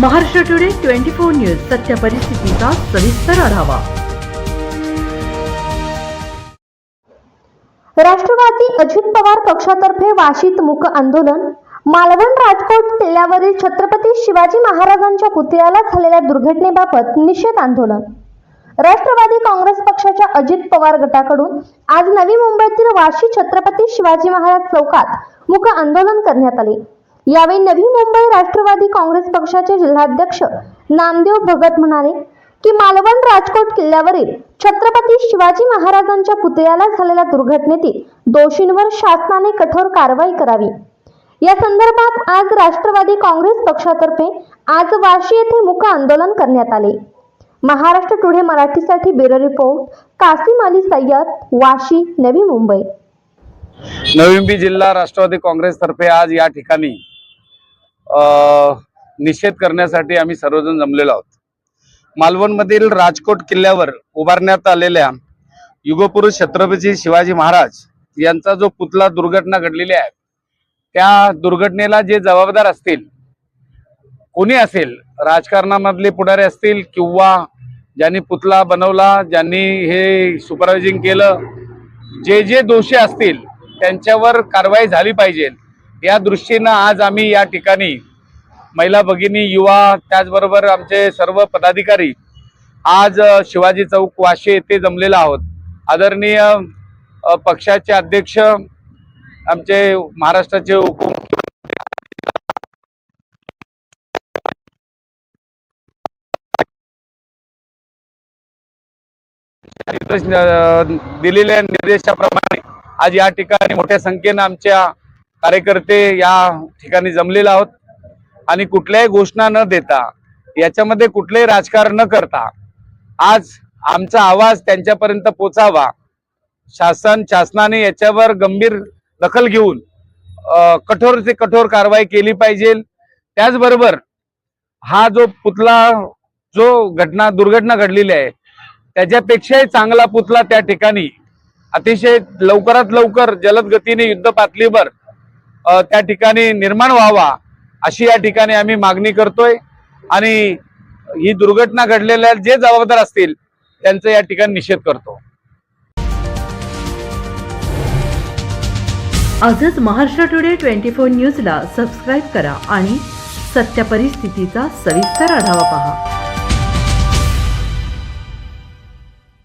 Maharashtra today twenty four news सत्य परिस्थितीचा सविस्तर आढावा. राष्ट्रवादी अजित पवार पक्षातर्फे वाशीत मुक आंदोलन मालवण राजकोट किल्ल्यावरील छत्रपती शिवाजी महाराजांच्या पुतळ्याला झालेल्या दुर्घटनेबाबत निषेध आंदोलन. राष्ट्रवादी काँग्रेस पक्षाच्या अजित पवार गटाकडून आज नवी मुंबईतील वाशी छत्रपती शिवाजी महाराज चौकात मुख आंदोलन करण्यात आले. यावेळी नवी मुंबई राष्ट्रवादी काँग्रेस पक्षाचे जिल्हाध्यक्ष नामदेव भगत म्हणाले की मालवण राजकोट किल्ल्यावरील छत्रपती शिवाजी महाराजांच्या पुतळ्याला झालेल्या दुर्घटनेतील दोषींवर शासनाने कठोर कारवाई करावी. या संदर्भात आज राष्ट्रवादी काँग्रेस पक्षातर्फे आज वाशी येथे मुक आंदोलन करण्यात आले. महाराष्ट्र टुडे मराठीसाठी ब्युरो रिपोर्ट कासिम अली सय्यद वाशी नवी मुंबई. नवी मुंबई जिल्हा राष्ट्रवादी काँग्रेस तर्फे आज या ठिकाणी निषेध करण्यासाठी आम्ही सर्वजण जमलेलो आहोत. मालवणमधील राजकोट किल्ल्यावर उभारण्यात आलेल्या युगपुरुष छत्रपती शिवाजी महाराज यांचा जो पुतळा दुर्घटना घडलेली आहे त्या दुर्घटनेला जे जबाबदार असतील कोणी असेल राजकारणामधले पुढारी असतील किंवा ज्यांनी पुतळा बनवला ज्यांनी हे सुपरवायझिंग केलं जे जे दोषी असतील त्यांच्यावर कारवाई झाली पाहिजे. या दृष्टीनं आज आम्ही या ठिकाणी महिला भगिनी युवा त्याचबरोबर आमचे सर्व पदाधिकारी आज शिवाजी चौक वाशे येथे जमलेला आहोत. आदरणीय पक्षाचे अध्यक्ष आमचे महाराष्ट्राचे उपमुख्यमंत्री दिलेल्या निर्देशाप्रमाणे आज या ठिकाणी मोठ्या संख्येनं आमच्या कार्यकर्ते या ठिकाणी जमलेले आहोत. आणि कुठल्याही घोषणा न देता याच्यामध्ये कुठलेही राजकारण न करता आज आमचा आवाज त्यांच्यापर्यंत पोचावा. शासन शासनाने याच्यावर गंभीर दखल घेऊन कठोर ते कठोर कारवाई केली पाहिजे. त्याचबरोबर हा जो पुतळा जो घटना दुर्घटना घडलेली आहे त्याच्यापेक्षाही चांगला पुतला त्या ठिकाणी अतिशय लवकरात लवकर जलद गतीने युद्ध पातळीवर त्या ठिकाणी निर्माण व्हावा अशी या ठिकाणी आम्ही मागणी करतोय. आणि ही दुर्घटना घडलेल्या जे जबाबदार असतील त्यांचा या ठिकाणी निषेध करतो. आजच महाराष्ट्र टुडे ट्वेंटी फोर न्यूजला सबस्क्राईब करा आणि सत्य परिस्थितीचा सविस्तर आढावा पहा.